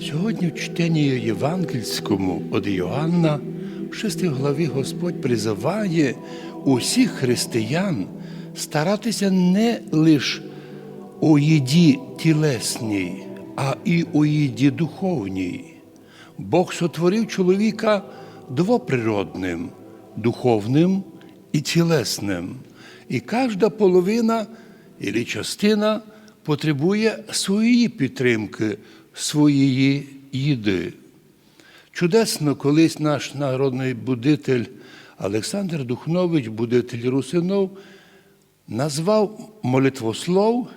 Сьогодні в чтенні Євангельському від Йоанна в 6 главі Господь призиває усіх християн старатися не лише у їді тілесній, а і у їді духовній. Бог сотворив чоловіка двоприродним, духовним і тілесним. І кожна половина і частина потребує своєї підтримки, своєї їди. Чудесно, колись наш народний будитель Олександр Духнович, будитель Русинов, назвав молитвослов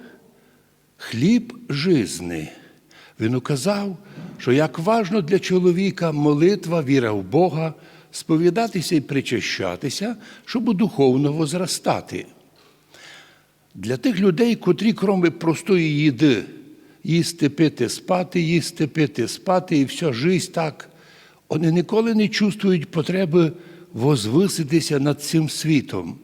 хліб жизни. Він указав, що як важно для чоловіка молитва, віра в Бога, сповідатися і причащатися, щоб духовно возростати. Для тих людей, котрі, крім простої їди, їсти, пити, спати, їсти, пити, спати, і вся життя так, вони ніколи не чувствують потреби возвиситися над цим світом.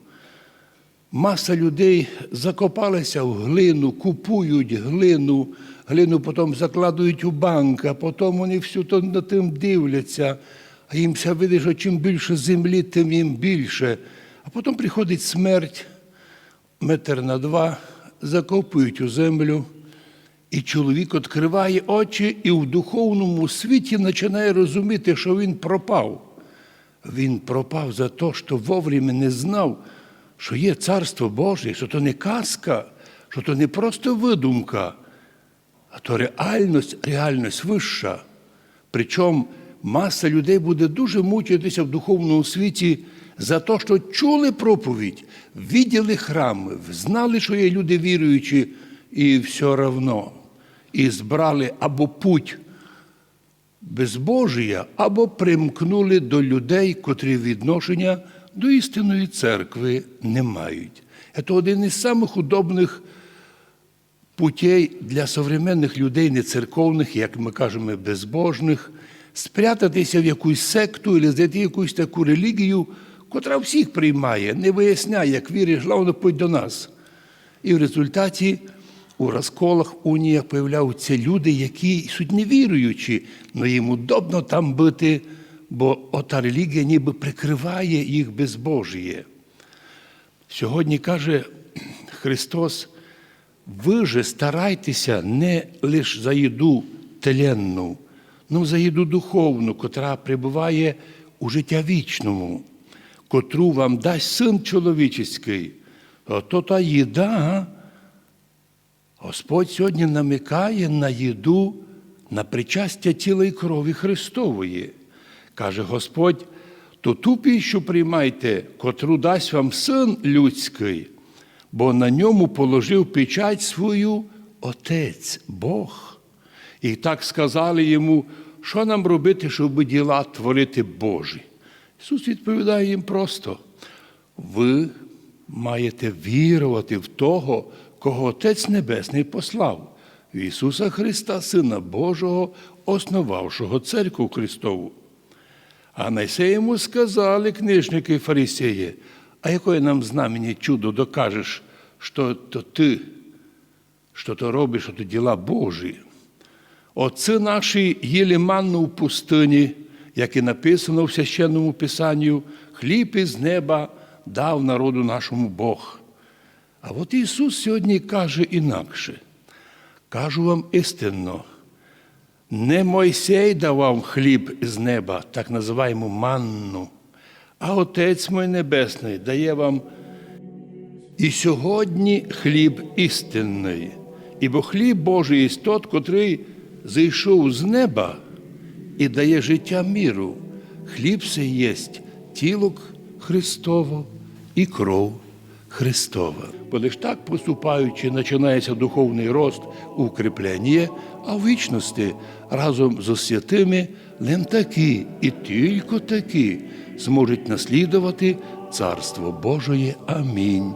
Маса людей закопалися в глину, купують глину, глину потім закладують у банк, а потім вони всю то над тим дивляться, а їм все видить, що чим більше землі, тим їм більше. А потім приходить смерть, метр на два, закопують у землю, і чоловік відкриває очі і в духовному світі починає розуміти, що він пропав. Він пропав за те, що вовремя не знав, що є Царство Боже, що то не казка, що то не просто видумка, а то реальність, реальність вища. Причому маса людей буде дуже мучитися в духовному світі за те, що чули проповідь, виділи храми, знали, що є люди віруючі, і все одно. І збрали або путь безбожія, або примкнули до людей, котрі відношення до істинної церкви не мають. Це один із самих удобних путей для современних людей, не церковних, як ми кажемо, безбожних, спрятатися в якусь секту і знайти якусь таку релігію, котра всіх приймає, не виясняє, як віриш, головне путь до нас. І в результаті у розколах, уніях появляються люди, які суть не віруючі, але їм удобно там бути, бо ота релігія ніби прикриває їх безбожіє. Сьогодні каже Христос, ви же старайтеся не лише за їду теленну, але за їду духовну, котра прибуває у життя вічному, котру вам дасть син чоловічий. Ото та їда. Господь сьогодні намикає на їду, на причастя тіла і крові Христової. Каже Господь, то ту піщу приймайте, котру дасть вам син людський, бо на ньому положив печать свою Отець Бог. І так сказали йому, що нам робити, щоб діла творити Божі. Ісус відповідає їм просто: ви маєте вірувати в того, кого Отець Небесний послав, в Ісуса Христа, Сина Божого, основавшого церкву Христову. А на йому сказали книжники фарисеї, а якое нам знамені чудо докажеш, що то ти, що то робиш, що то діла Божі. Отці наші їли манну в пустині, як і написано в священному Писанню, хліб із неба дав народу нашому Бог. А от Ісус сьогодні каже інакше. Кажу вам істинно, не Мойсей давав хліб з неба, так називаємо манну, а Отець мой Небесний дає вам і сьогодні хліб істинний. Ібо хліб Божий є тот, котрий зійшов з неба і дає життя міру. Хліб це єсть тіло Христово і кров Христова. Бо лиш так поступаючи, починається духовний рост, укріплення, а в вічності разом з святими лим такі і тільки такі зможуть наслідувати Царство Божоє. Амінь.